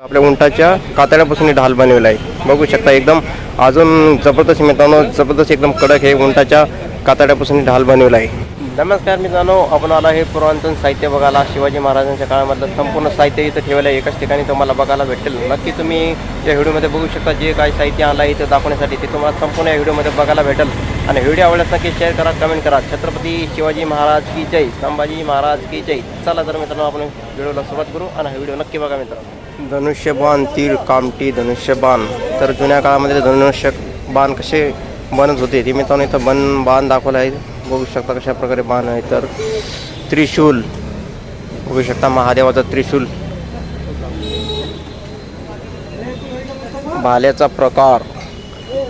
आपल्या उंटाच्या कातड्यापासून ढाल बनवला आहे. बघू शकता एकदम अजून जबरदस्त मित्रांनो जबरदस्त एकदम कडक हे उंटाच्या कातड्यापासून ढाल बनवला आहे. नमस्कार मित्रांनो आपण आला हे पुरातन साहित्य बघायला. शिवाजी महाराजांच्या काळामधलं संपूर्ण साहित्य इथं ठेवलं आहे. एकाच ठिकाणी तुम्हाला बघायला भेटेल. नक्की तुम्ही या व्हिडिओमध्ये बघू शकता जे काही साहित्य आलं आहे इथं दाखवण्यासाठी ते तुम्हाला संपूर्ण या व्हिडिओमध्ये बघायला भेटेल. आणि व्हिडिओ आवडल्यास नक्की शेअर करा कमेंट करा. छत्रपती शिवाजी महाराज की जय संभाजी महाराज की जय. चला तर मित्रांनो आपण व्हिडिओला सुरुवात करू आणि हा व्हिडिओ नक्की बघा मित्रांनो. धनुष्यबाण तीर कामटी धनुष्यबाण. तर जुन्या काळामध्ये धनुष्य बाण कसे बनत होते ते मित्रांनो इथं बन बाण दाखवलं आहे. बघू शकता कशा प्रकारे बाण आहे. तर त्रिशूल बघू शकता महादेवाचं त्रिशूल. भाल्याचा प्रकार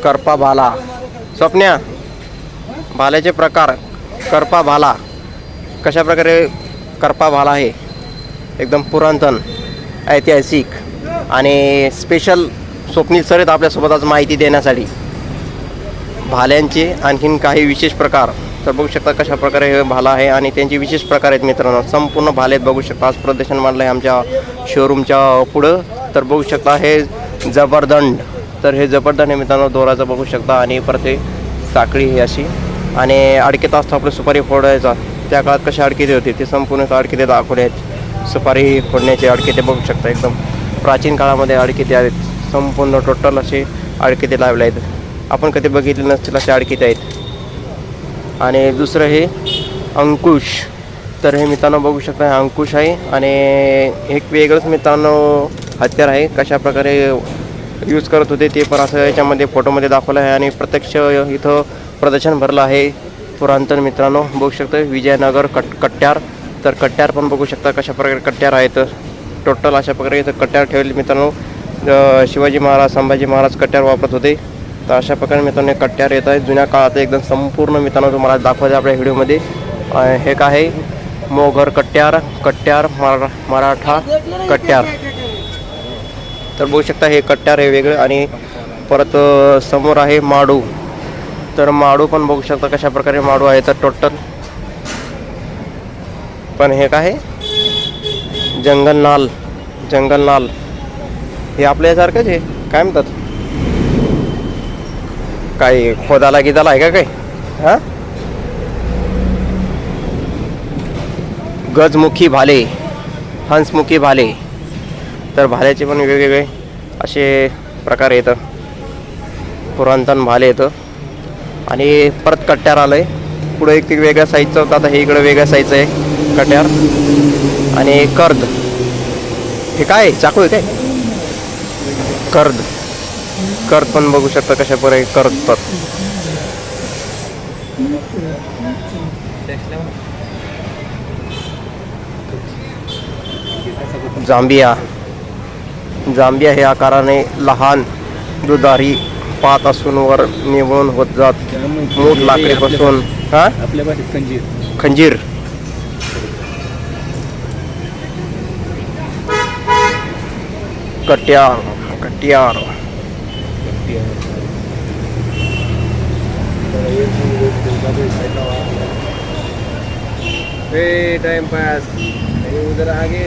करपा भाला. स्वप्न्या भाल्याचे प्रकार करपा भाला. कशा प्रकारे करपा भाला आहे? एकदम पुरातन ऐतिहासिक आणि स्पेशल स्वप्नील सर आहेत आपल्यासोबत आज माहिती देण्यासाठी. भाल्यांचे आणखीन काही विशेष प्रकार. तर बघू शकता कशा प्रकारे हे भाला आहे आणि त्यांची विशेष प्रकार आहेत मित्रांनो. संपूर्ण भाले आहेत बघू शकता. आज प्रदर्शन मांडलं आहे आमच्या शोरूमच्या पुढं. तर बघू शकता हे जबरदंड. तर हे जबरदंड हे मित्रांनो दोराचं बघू शकता. आणि परत हे साखळी ही अशी. आणि अडकेत असतो आपलं सुपारी फोडायचा. त्या काळात कशा अडकिते होते ते संपूर्ण अडकिते दाखवले आहेत. सुपारी फोडण्याचे अडकिते बघू शकता. एकदम प्राचीन काळामध्ये अडकिते आहेत. संपूर्ण टोटल असे अडकिते लावले आहेत. आपण कधी बघितले नसतील असे अडकिते आहेत. आणि दुसरं हे अंकुश. तर हे मित्रांनो बघू शकता हे अंकुश आहे आणि एक वेगळंच मित्रांनो हत्यार आहे कशा प्रकारे यूज करत होते ते पण असं याच्यामध्ये फोटोमध्ये दाखवलं आहे आणि प्रत्यक्ष इथं प्रदर्शन भरलं आहे पुरातन मित्रांनो. बघू शकता विजयनगर कट कट्ट्यार तर कट्ट्यार पण बघू शकता कशा प्रकारे कट्ट्यार आहेत. टोटल अशा प्रकारे इथं कट्ट्यार ठेवले मित्रांनो. शिवाजी महाराज संभाजी महाराज कट्ट्यार वापरत होते. तर अशा प्रकारे मित्रांनो हे कट्ट्यार येत आहे. जुन्या काळात एकदम संपूर्ण मित्रांनो तुम्हाला दाखवायचं आपल्या व्हिडिओमध्ये. हे काय आहे? मोघर कट्ट्यार कट्ट्यार मरा मराठा कट्ट्यार तर बघू शकता हे कट्ट्यार आहे वेगळं आणि परत समोर आहे माडू. तर माडू पण बघू शकता कशा प्रकारे माडू आहे. तर टोटल पण हे काय आहे? जंगल नाल जंगल नाल हे आपल्यासारखंच आहे. काय म्हणतात? काय खोदाला गिदाला आहे का काय हां? गजमुखी भाले हंसमुखी भाले. तर भाल्याचे पण वेगवेगळे असे प्रकार येतं पुरातन भाले येतं आणि परत कट्ट्यार आलं आहे पुढं एक ते वेगळ्या साईजचं होतं. आता हे इकडं वेगळ्या साईजचं आहे. कट्यार आणि कर्द. हे काय? चाकू आहे काय? कर्द. कर्द पण बघू शकता कशा प्रकारे कर्द तर जांबिया. जांबिया हे आकाराने लहान दुधारी पात असून वर निवळून होत जात. मूठ लाकडीपासून हा? आपल्या भाषेत कंजीर खंजीर. कट्यार कट्यार. टाइम पास उधर आगे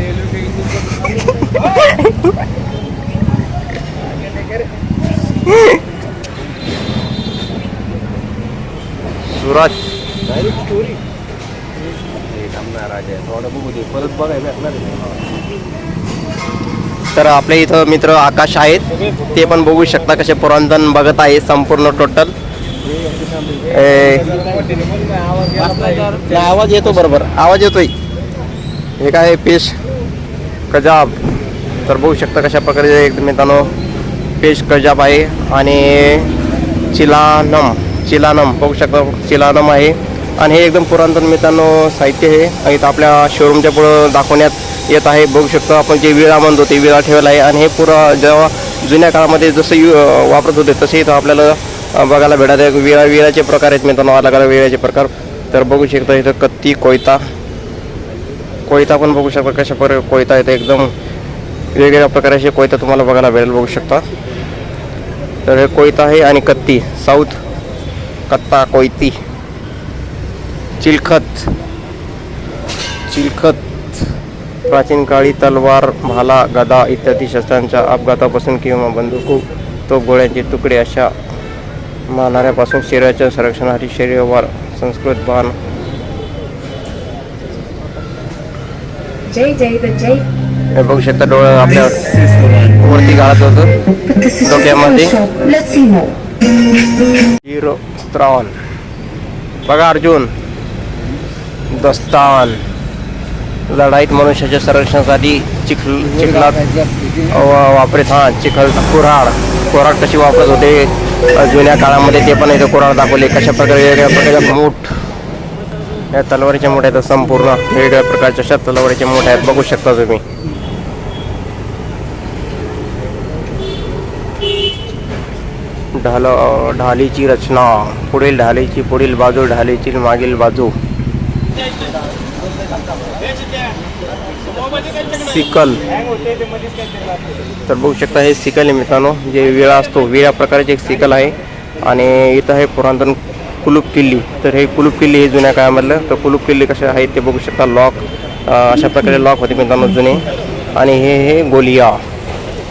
सुरत स्टोरी थांबणार आहे. थोडं बघू दे. परत बघायला भेटणार तर आपल्या इथं मित्र आकाश आहेत. ते पण बघू शकता कसे पुरातन बघत आहे संपूर्ण टोटल आवाज येतो बरोबर. आवाज येतोय. हे काय पेश? कजाब तर बघू शकता कशा प्रकारे एकदम मित्रांनो पेश कजाब आहे. आणि चिलानम चिलानम. बघू शकता चिलानम आहे. आणि हे एकदम पुरातन मित्रांनो साहित्य हे इथं आपल्या शोरूमच्या पुढं दाखवण्यात येत आहे. बघू शकतो आपण जे विळा म्हणतो ते विळा ठेवला आहे. आणि हे पुरा जेव्हा जुन्या काळामध्ये जसं यु वापरत होते तसे इथं आपल्याला बघायला भेटत आहे. विळा विळाचे प्रकार आहेत मित्रांनो. अलग अलग विळ्याचे प्रकार. तर बघू शकता इथं कत्ती कोयता. कोयता पण बघू शकता कशा प्रकारे कोयता येतं एकदम वेगवेगळ्या प्रकारचे कोयता तुम्हाला बघायला भेटेल बघू शकता. तर हे कोयता आहे आणि कत्ती. साऊथ कत्ता कोयती. चिलखत. चिलखत प्राचीन काळी तलवार भाला गदा इत्यादी शस्त्रांच्या अपघातापासून किंवा बंदूक तो गोळ्यांचे तुकडे अशा मारणाऱ्यापासून शरीराच्या संरक्षणासाठी शरीरवार संस्कृत J. हे बघू शकता डोळं आपल्या वरती गाळत होतं. डोक्यामध्ये. हिरो स्त्रावन बघा अर्जुन. दस्तान लढाईत मनुष्याच्या संरक्षणासाठी चिखल चिखलात वापरत हा चिखल कुऱ्हाड. कुऱ्हाड कशी वापरत होते? जुन्या काळामध्ये ते पण इथे कुऱ्हाड दाखवले. कशा प्रकारे वेगवेगळ्या प्रकारच्या मूठ या तलवारीच्या मोठ्या आहेत संपूर्ण वेगवेगळ्या प्रकारच्या अशा तलवारीच्या मोठ्या आहेत. बघू शकता तुम्ही. ढाल ढालीची रचना. पुढील ढालीची पुढील बाजू ढालीची मागील बाजू. सिकल. तर बघू शकता हे सिकल आहे मित्रांनो. जे विळा असतो विळा प्रकारचे एक सिकल आहे. आणि इथं आहे पुरातन कुलूप किल्ली तर हे कुलूप किल्ली हे जुन्या काळामधलं. तर कुलूप किल्ली कसे आहेत ते बघू शकता. लॉक अशा प्रकारे लॉक होते मित्रांनो जुने. आणि हे हे गोलिया.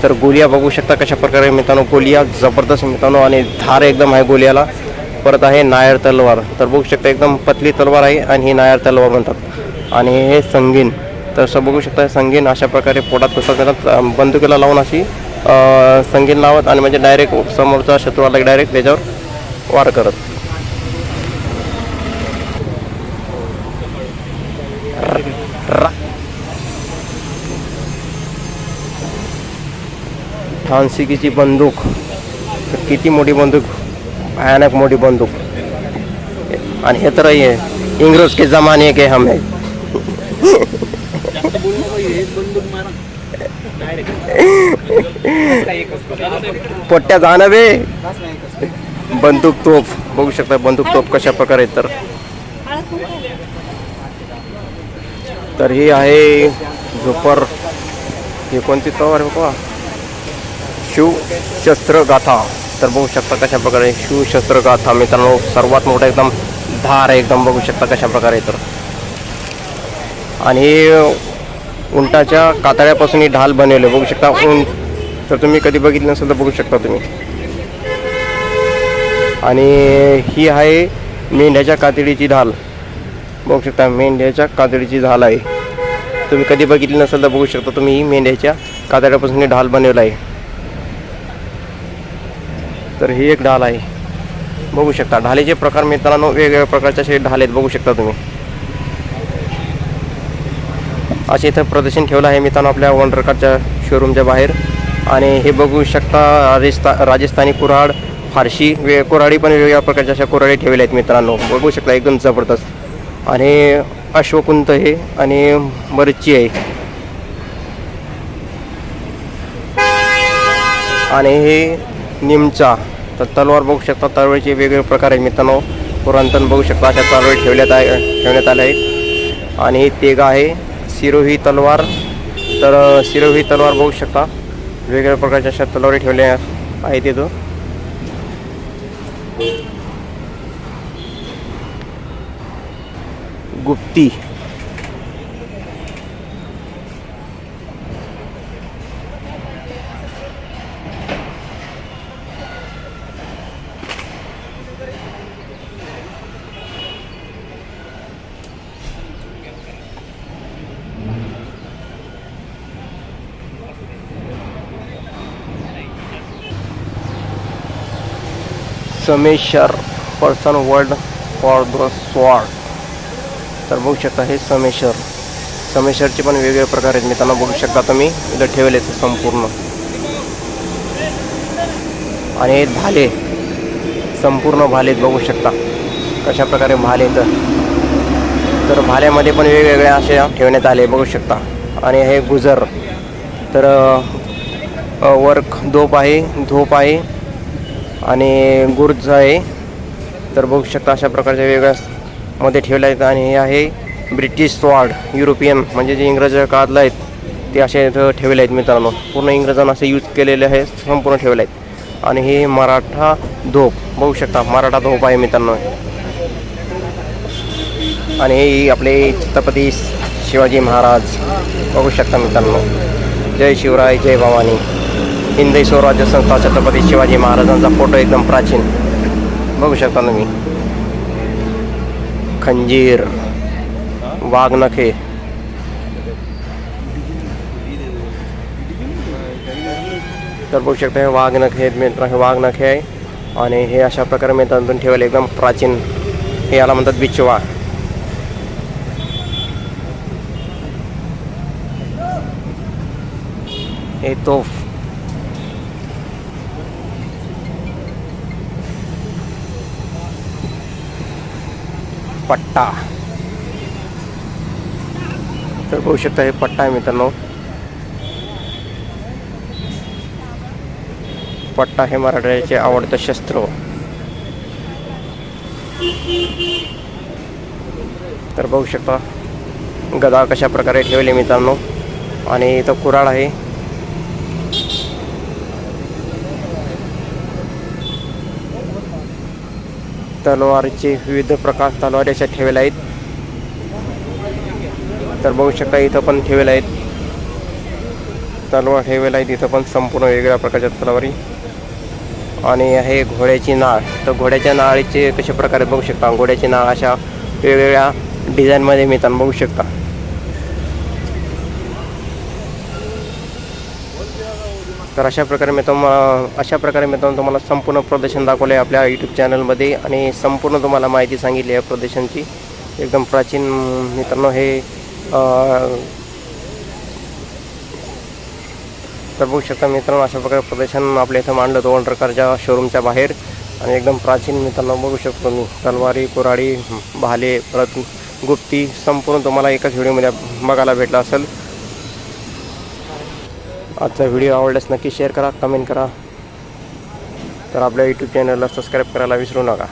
तर गोलिया बघू शकता कशा प्रकारे मित्रांनो. गोलिया जबरदस्त मित्रांनो. आणि धार एकदम आहे गोलियाला. परत आहे नायर तलवार. तर बघू शकता एकदम पतली तलवार आहे आणि ही नायर तलवार म्हणतात. आणि हे संगीन. तर असं बघू शकता संगीन अशा प्रकारे पोटात पुस्तकात बंदुकीला लावून अशी संगीन लावत आणि म्हणजे डायरेक्ट समोरचा शत्रू आला डायरेक्ट त्याच्यावर वार करत. ठानसिकीची बंदूक. तर किती मोठी बंदूक. भयानक मोठी बंदूक. आणि हे तर आहे इंग्रज के जमाने के हम है. पोट्या जाणं बे. बंदूक तोफ. बघू शकता बंदूक तोफ कशा प्रकारे तर. तर ही आहे झोपर. हे कोणती तवर शिव शस्त्र गाथा तर बघू शकता कशा प्रकारे शिव गाथा मित्रांनो सर्वात मोठा एकदम धार आहे एकदम बघू शकता कशा प्रकारे तर. आणि उंटाच्या कातळ्यापासून ही ढाल बनवले बघू शकता उंट तर तुम्ही कधी बघितलं नसेल तर बघू शकता तुम्ही. आणि ही आहे मेंढ्याच्या कातडीची ढाल. बघू शकता मेंढ्याच्या कातडीची ढाल आहे. तुम्ही कधी बघितली नसेल तर बघू शकता तुम्ही ही मेंढ्याच्या कातड्यापासून ढाल बनवला आहे. तर ही एक ढाल आहे. बघू शकता ढालीचे प्रकार मित्रांनो वेगवेगळ्या प्रकारचे असे ढाल आहेत बघू शकता तुम्ही. असे इथं प्रदर्शन ठेवलं आहे मित्रांनो आपल्या वनरकारच्या शोरूमच्या बाहेर. आणि हे बघू शकता राजस्था राजस्थानी कुऱ्हाड फारशी वे कुऱ्हाडी पण वेगवेगळ्या प्रकारच्या अशा कुऱ्हाडी ठेवल्या आहेत मित्रांनो. बघू शकता एकदम जबरदस्त. आणि अश्वकुंत हे आणि मरची आहे. आणि हे निमचा. तर तलवार बघू शकता तलवारीचे वेगवेगळे प्रकार आहे मित्रांनो. पुरातन बघू शकता अशा तलवारी ठेवण्यात आहे ठेवण्यात आल्या आहेत. आणि ही तेगा आहे सिरोही तलवार. तर सिरोही तलवार बघू शकता. वेगवेगळ्या प्रकारच्या अशा तलवारी ठेवल्या आहेत इथं. गुप्ती. समेशर person world for the sword. तर बघू शकता हे समेशर समेशरचे पण वेगवेगळे प्रकार आहेत मी त्यांना बघू शकता तुम्ही. इथं ठेवले संपूर्ण. आणि हे भाले. संपूर्ण भाले बघू शकता. कशा प्रकारे भाले तर. तर भाल्यामध्ये पण वेगवेगळ्या असे ठेवण्यात आले बघू शकता. आणि हे गुजर. तर वर्क धोप आहे धोप आहे. आणि गुरुज आहे. तर बघू शकता अशा प्रकारच्या वेगळ्या मध्ये ठेवल्या आहेत आणि हे आहे ब्रिटिश स्वॉर्ड युरोपियन म्हणजे जे इंग्रज काळातलं आहेत ते असे इथं ठेवले आहेत मित्रांनो. पूर्ण इंग्रजांना असे यूज केलेले आहे संपूर्ण ठेवले आहेत. आणि हे मराठा धोप बघू शकता मराठा धोप आहे मित्रांनो. आणि हे आपले छत्रपती शिवाजी महाराज बघू शकता मित्रांनो. जय शिवराय जय भवानी. हिंदी स्वराज्य संस्था छत्रपती शिवाजी महाराजांचा फ़ोटो एकदम प्राचीन. बघू शकता तुम्ही. खंजीर वाघनखे तर बघू शकता हे वाघनखे मित्र हे वाघनखे आहे. आणि हे अशा प्रकारे मित्रांतून ठेवले, एकदम प्राचीन. हे याला म्हणतात बिचवा. हे तोफ. पट्टा. तर बघू शकता हे पट्टा आहे मित्रांनो. पट्टा हे मराठ्याचे आवडतं शस्त्र. तर बघू शकता गदा कशा प्रकारे ठेवले मित्रांनो. आणि इथं कुराळ आहे. तलवारचे विविध प्रकार तलवारी अशा ठेवल्या आहेत. तर बघू शकता इथं पण ठेवल्या आहेत. तलवार ठेवलेल्या आहेत. इथं पण संपूर्ण वेगवेगळ्या प्रकारच्या तलवारी. आणि आहे घोड्याची नाळ. तर घोड्याच्या नाळीचे कशा प्रकारे बघू शकता? घोड्याची नाळ अशा वेगवेगळ्या डिझाईनमध्ये मिळताना बघू शकता. तर अशा प्रकारे मी तुम्हाला अशा प्रकारे मी तुम्हाला संपूर्ण प्रदर्शन दाखवलं आहे आपल्या यूट्यूब चॅनलमध्ये आणि संपूर्ण तुम्हाला माहिती सांगितली आहे प्रदर्शनची. एकदम प्राचीन मित्रांनो हे तर बघू शकता मित्रांनो अशा प्रकारे प्रदर्शन आपल्या इथं मांडलं दोन प्रकारच्या शोरूमच्या बाहेर. आणि एकदम प्राचीन मित्रांनो बघू शकतो मी तलवारी कुराडी भाले परत गुप्ती संपूर्ण तुम्हाला एकाच व्हिडिओमध्ये बघायला भेटला असेल. आजचा व्हिडिओ आवडल्यास नक्की शेअर करा कमेंट करा. तर आपल्या यूट्यूब चॅनलला सबस्क्राईब करायला विसरू नका.